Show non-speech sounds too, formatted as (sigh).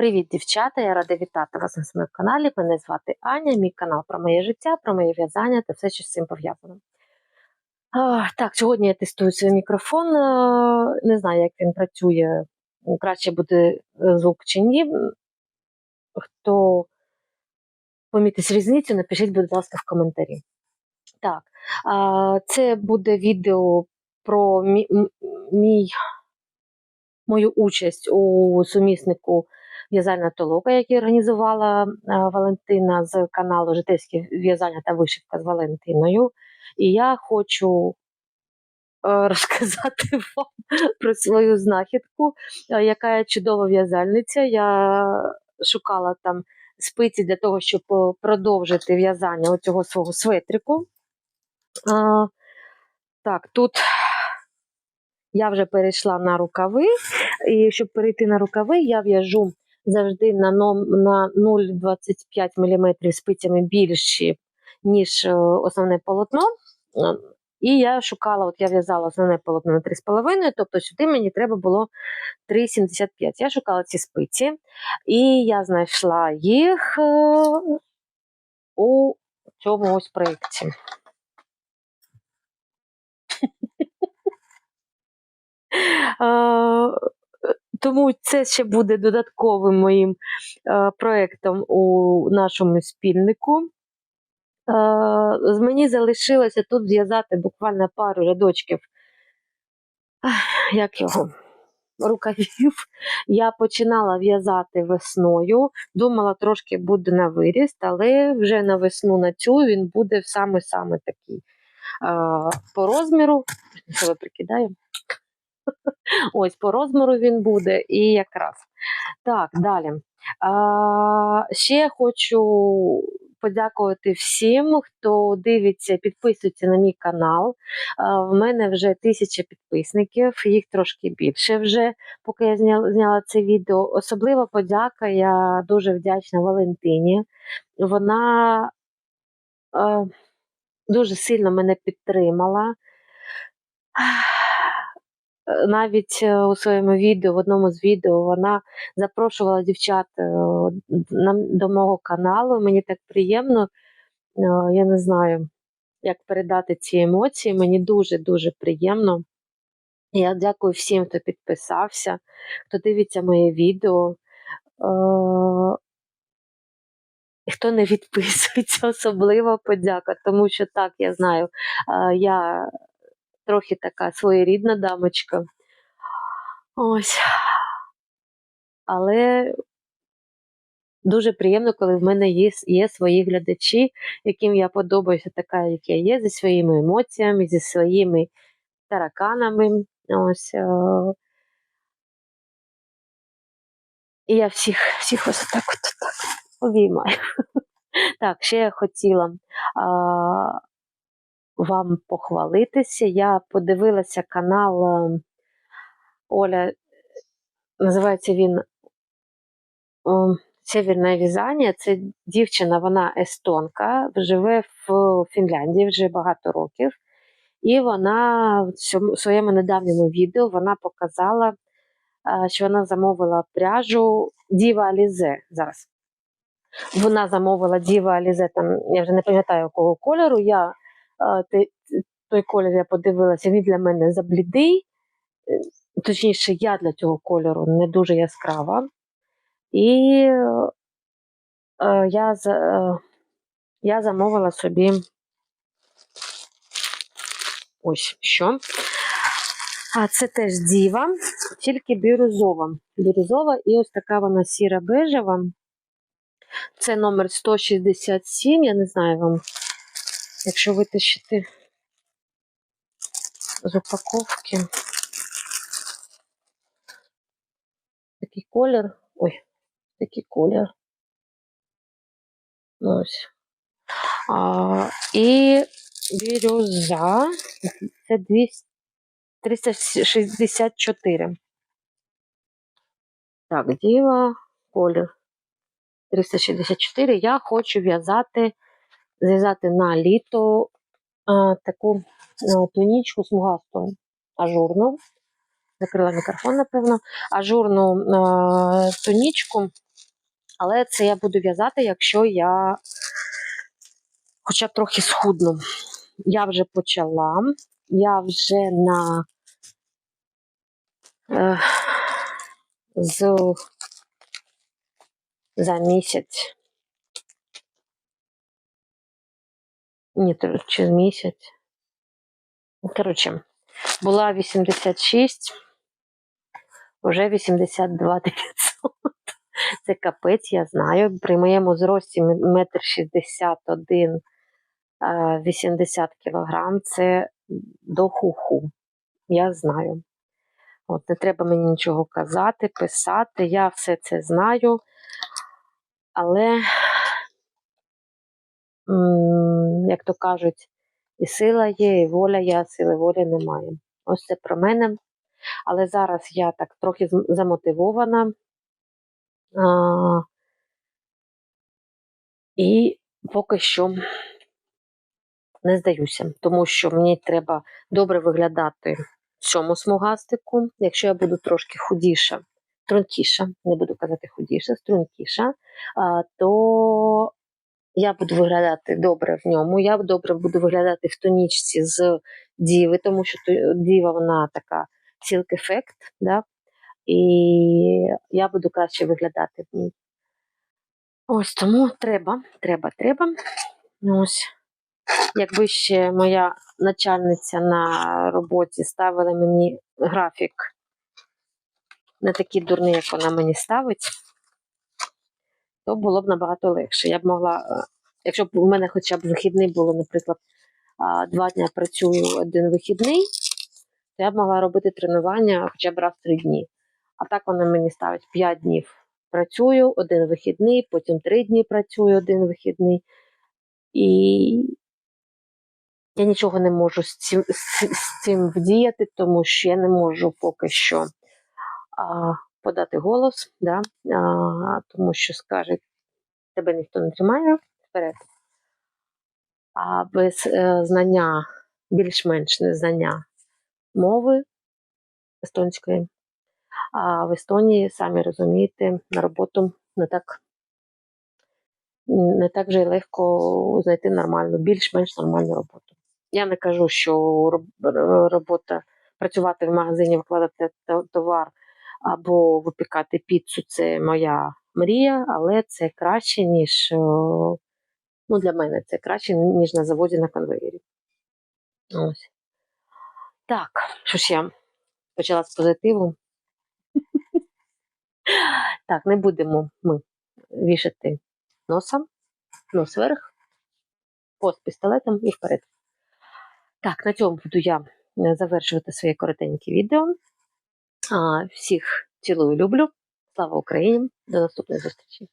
Привіт, дівчата! Я рада вітати вас на своєму каналі. Мене звати Аня, мій канал про моє життя, про моє в'язання та все, що з цим пов'язано. Так, сьогодні я тестую свій мікрофон. Не знаю, як він працює. Краще буде е, звук чи ні. Хто помітить різницю, напишіть, будь ласка, в коментарі. Так, це буде відео про мій, мою участь у суміснику в'язальна толока, який організувала е, Валентина з каналу Житейське в'язання та вишивка з Валентиною. І я хочу е, (laughs) розказати вам про свою знахідку, е, яка я чудова в'язальниця. Я шукала там спиці для того, щоб продовжити в'язання цього свого светрику. Так, тут я вже перейшла на рукави, і щоб перейти на рукави, я в'яжу завжди на, ном, на 0,25 мм спицями більші, ніж е, основне полотно. Е, І я шукала, от я в'язала основне полотно на 3,5, тобто сюди мені треба було 3,75. Я шукала ці спиці, і я знайшла їх е, у цьому ось проєкті. (laughs) Тому це ще буде додатковим моїм е, проєктом у нашому спільнику. Е, мені залишилося тут зв'язати буквально пару рядочків, як його, рукавів. Я починала в'язати весною, думала, трошки буде на виріст, але вже на весну на цю він буде саме-саме такий е, по розміру. Себе прикидаю. Ось по розміру він буде і якраз. Так, далі. А, ще хочу подякувати всім, хто дивиться, підписується на мій канал. А, в мене вже тисяча підписників, їх трошки більше вже, поки я зняла, це відео. Особлива подяка, я дуже вдячна Валентині. Вона е, дуже сильно мене підтримала. Навіть е, у своєму відео, в одному з відео, вона запрошувала дівчат е, до мого каналу. Мені так приємно. Е, Я не знаю, як передати ці емоції. Мені дуже-дуже приємно. Я дякую всім, хто підписався, хто дивиться моє відео. Хто не (laughs) відписується, особлива подяка, тому що так, я знаю, я трохи така своєрідна дамочка. Ось. Але дуже приємно, коли в мене є, є свої глядачі, яким я подобаюся така, як я є, зі своїми емоціями, зі своїми тараканами. Ось. е, І я всіх, всіх ось так от так обіймаю. (laughs) Так, ще я хотіла а, вам похвалитися. Я подивилася канал е, Оля, називається він Северне в'язання. Це дівчина, вона естонка, живе в Фінляндії вже багато років. І вона в своєму недавньому відео вона показала, е, що вона замовила пряжу Діва Алізе зараз. Вона замовила Діва Алізе, там, я вже не пам'ятаю якого кольору. Я той колір я подивилася, він для мене заблідий. Е, Точніше, я для цього кольору не дуже яскрава. І е, я, е, я замовила собі ось що. А це теж діва, тільки бірюзова. Бірюзова і ось така вона сіра бежева. Це номер 167. Я не знаю вам, якщо витащити з упаковки. Такий колір. Ой, такий колір. Ось. А, і бірюза. Це 200, 364. Так, діва, колір 364. Я хочу в'язати, зв'язати на літо а, таку а, тунічку смугасту ажурну. Закрила мікрофон, напевно. Ажурну а, тунічку Але це я буду в'язати, якщо я хоча б трохи схудну. Я вже почала, я вже на е, з, за місяць. Ні, тр- чи місяць. Коротше, була 86, вже 82 900. Це капець, я знаю. При моєму зрості м- 61, е, 80 кілограм це до хуху. Я знаю. От не треба мені нічого казати, писати. Я все це знаю. Але, м, як то кажуть, і сила є, і воля є, а сили волі немає. Ось це про мене. Але зараз я так трохи замотивована. А, і поки що не здаюся, тому що мені треба добре виглядати в цьому смугастику. Якщо я буду трошки худіша, стрункіша, не буду казати худіша, стрункіша, то я буду виглядати добре в ньому. Я добре буду виглядати в тонічці з діви, тому що діва вона така silk ефект, да? і я буду краще виглядати в ній. Ось тому треба, треба, треба. Ось. Якби ще моя начальниця на роботі ставила мені графік не такий дурний, як вона мені ставить, то було б набагато легше. Я б могла, е, якщо б у мене хоча б вихідний було, наприклад, два дні працюю, один вихідний, то я б могла робити тренування хоча б раз в три дні. А так вона мені ставить 5 днів працюю, один вихідний, потім три дні працюю, один вихідний. І я нічого не можу з цим, з, цим вдіяти, тому що я не можу поки що подати голос, да? а, тому що скажуть, тебе ніхто не тримає вперед. А без е, знання, більш-менш незнання мови естонської, а в Естонії, самі розумієте, на роботу не так, не так вже й легко знайти нормальну, більш-менш нормальну роботу. Я не кажу, що роб- робота працювати в магазині, викладати товар або випікати піцу це моя мрія, але це краще, ніж ну, для мене це краще, ніж на заводі на конвеєрі. Ось. Так, що ж я почала з позитиву. (laughs) Так, не будемо ми вішати носа, нос вверх, пост пістолетом і вперед. Так, на цьому буду я е, завершувати своє коротеньке відео. Всіх цілую, люблю. Слава Україні! До наступної зустрічі!